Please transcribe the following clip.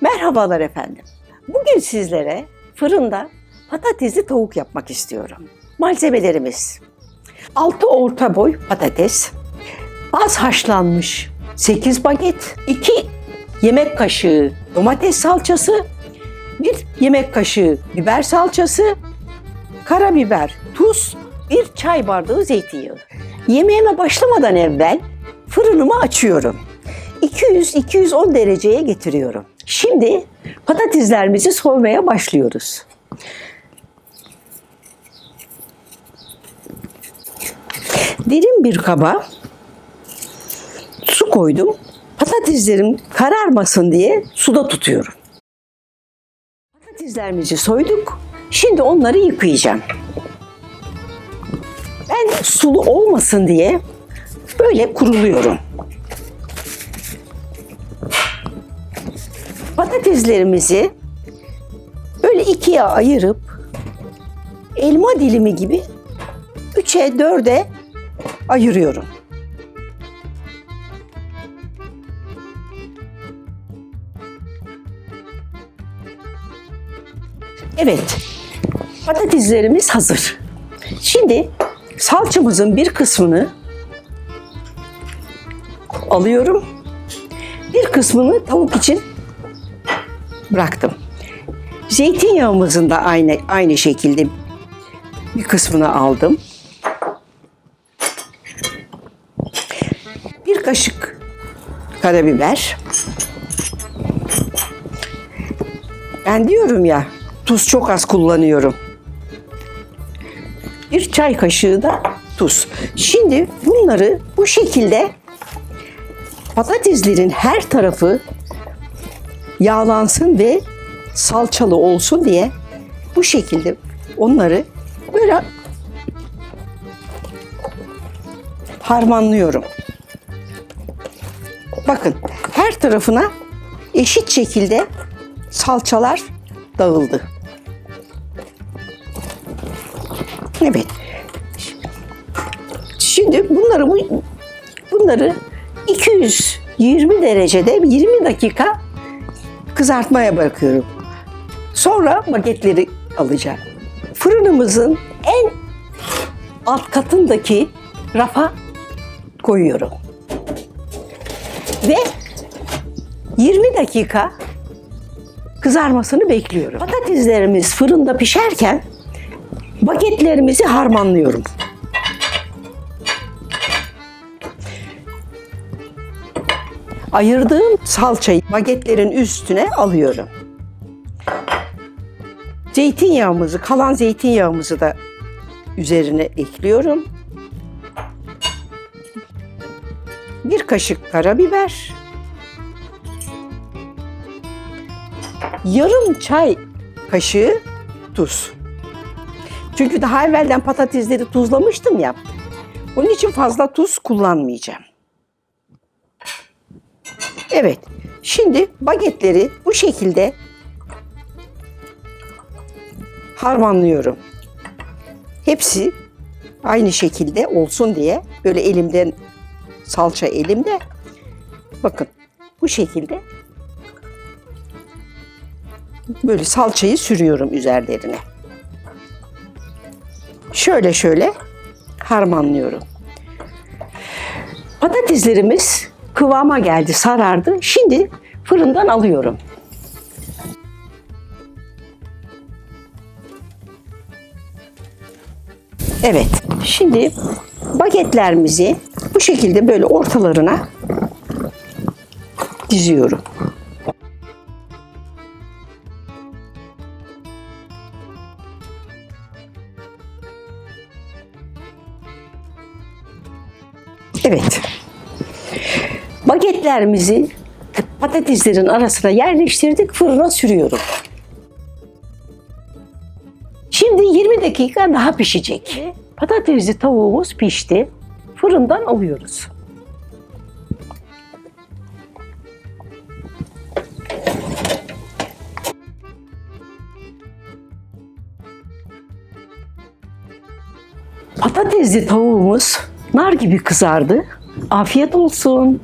Merhabalar efendim. Bugün sizlere fırında patatesli tavuk yapmak istiyorum. Malzemelerimiz 6 orta boy patates, az haşlanmış 8 baget, 2 yemek kaşığı domates salçası, 1 yemek kaşığı biber salçası, karabiber, tuz, 1 çay bardağı zeytinyağı. Yemeğime başlamadan evvel fırınımı açıyorum. 200-210 dereceye getiriyorum. Şimdi patateslerimizi soymaya başlıyoruz. Derin bir kaba su koydum. Patateslerim kararmasın diye suda tutuyorum. Patateslerimizi soyduk. Şimdi onları yıkayacağım. Ben sulu olmasın diye böyle kuruluyorum. Patateslerimizi böyle ikiye ayırıp elma dilimi gibi üçe dörde ayırıyorum. Evet, patateslerimiz hazır. Şimdi salçamızın bir kısmını alıyorum. Bir kısmını tavuk için bıraktım. Zeytinyağımızın da aynı aynı şekilde bir kısmını aldım. Bir kaşık karabiber. Ben diyorum ya tuz çok az kullanıyorum. Çay kaşığı da tuz. Şimdi bunları bu şekilde patateslerin her tarafı yağlansın ve salçalı olsun diye bu şekilde onları böyle harmanlıyorum. Bakın her tarafına eşit şekilde salçalar dağıldı. Evet. Şimdi bunları bu bunları 220 derecede 20 dakika kızartmaya bırakıyorum. Sonra bagetleri alacağım. Fırınımızın en alt katındaki rafa koyuyorum. Ve 20 dakika kızarmasını bekliyorum. Patateslerimiz fırında pişerken bagetlerimizi harmanlıyorum. Ayırdığım salçayı bagetlerin üstüne alıyorum. Zeytinyağımızı, kalan zeytinyağımızı da üzerine ekliyorum. Bir kaşık karabiber. Yarım çay kaşığı tuz. Çünkü daha evvelden patatesleri tuzlamıştım ya. Onun için fazla tuz kullanmayacağım. Evet. Şimdi bagetleri bu şekilde harmanlıyorum. Hepsi aynı şekilde olsun diye böyle elimden salça elimde. Bakın bu şekilde böyle salçayı sürüyorum üzerlerine. Şöyle şöyle harmanlıyorum. Patateslerimiz kıvama geldi, sarardı. Şimdi fırından alıyorum. Evet, şimdi bagetlerimizi bu şekilde böyle ortalarına diziyorum. Evet. Bagetlerimizi patateslerin arasına yerleştirdik, fırına sürüyorum. Şimdi 20 dakika daha pişecek. Patatesli tavuğumuz pişti. Fırından alıyoruz. Patates Patatesli tavuğumuz nar gibi kızardı. Afiyet olsun.